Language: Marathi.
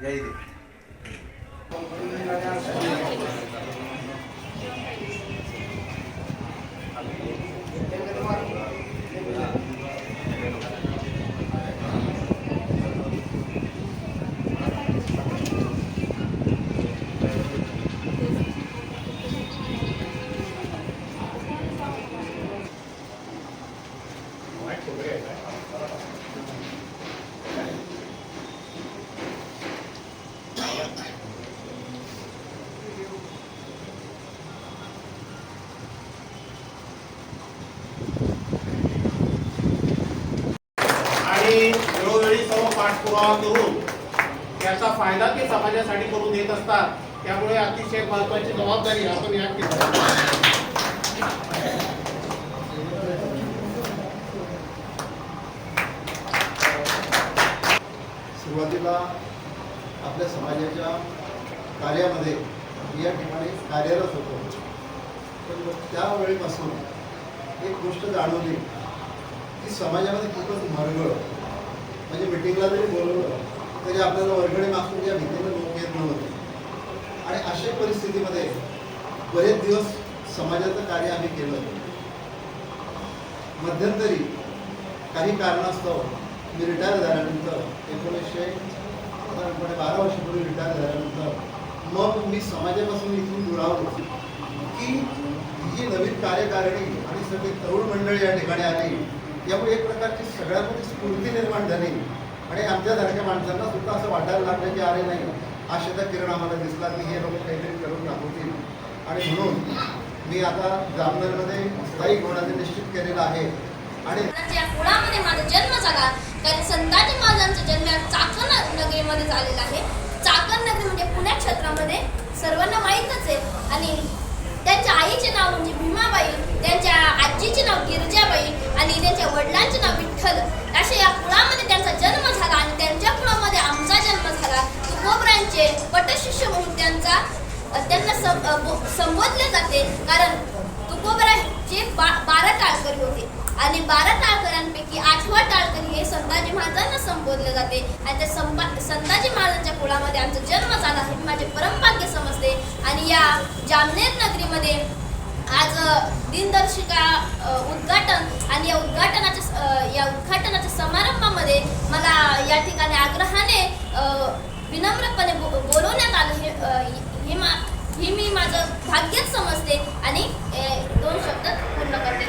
ते आणि वेळोवेळी सर्व पाठपुरावा करून त्याचा फायदा ते समाजासाठी करून देत असतात. त्यामुळे अतिशय महत्वाची जबाबदारी आपण या सुरुवातीला आपल्या समाजाच्या कार्यामध्ये या ठिकाणी कार्यरत होतो. पण त्यावेळीपासून एक गोष्ट जाणवली. की समाजामध्ये खूपच मरगळ. म्हणजे मिटिंगला जरी बोलवलं तरी आपल्याला वर्गणी मागून या भीतीनं लोक येत नव्हते. आणि अशा परिस्थितीमध्ये बरेच दिवस समाजाचं कार्य आम्ही केलं मध्यंतरी काही कारणास्तव मी रिटायर झाल्यानंतर एकोणीसशे साधारणपणे बारा वर्षापूर्वी रिटायर झाल्यानंतर मग मी समाजापासून इथून दुरावलो की ही नवीन कार्यकारिणी आणि सगळी तरुण मंडळी या ठिकाणी आली. यामुळे एक प्रकारची सगळ्यांमध्ये स्फूर्ती निर्माण झाली. आणि आमच्यासारख्या माणसांना सुद्धा असं वाटायला लागलं की अरे नाही आशेचा किरण आम्हाला दिसला की हे लोक काहीतरी करून दाखवतील. आणि म्हणून मी आता जामनगरमध्ये स्थायिक होण्याचं निश्चित केलेलं आहे. आणि कुळामध्ये माझा जन्म झाला कारण संताजी महाराजांचा जन्म चाकण नगरीमध्ये झालेला आहे. चाकण नगरी म्हणजे पुण्या क्षेत्रामध्ये सर्वांना माहीतच आहे. म्हणजे पटशिष्य म्हणून त्यांचा त्यांना संबोधले जाते. कारण तुकोबरा जे बा बारा टाळकरी होते. आणि बारा टाळकऱ्यांपैकी आठवा टाळकरी हे संताजी महाराजांना संबोधले जाते. आणि त्या संपा संताजी महाराजांच्या कुळामध्ये आमचा जन्म झाला हे माझे परमभाग्य समजते. आणि या जामनेर नगरीमध्ये आज दिनदर्शिका उद्घाटन आणि या उद्घाटनाच्या या उद्घाटनाच्या समारंभामध्ये मला या ठिकाणी 呃姨姨妈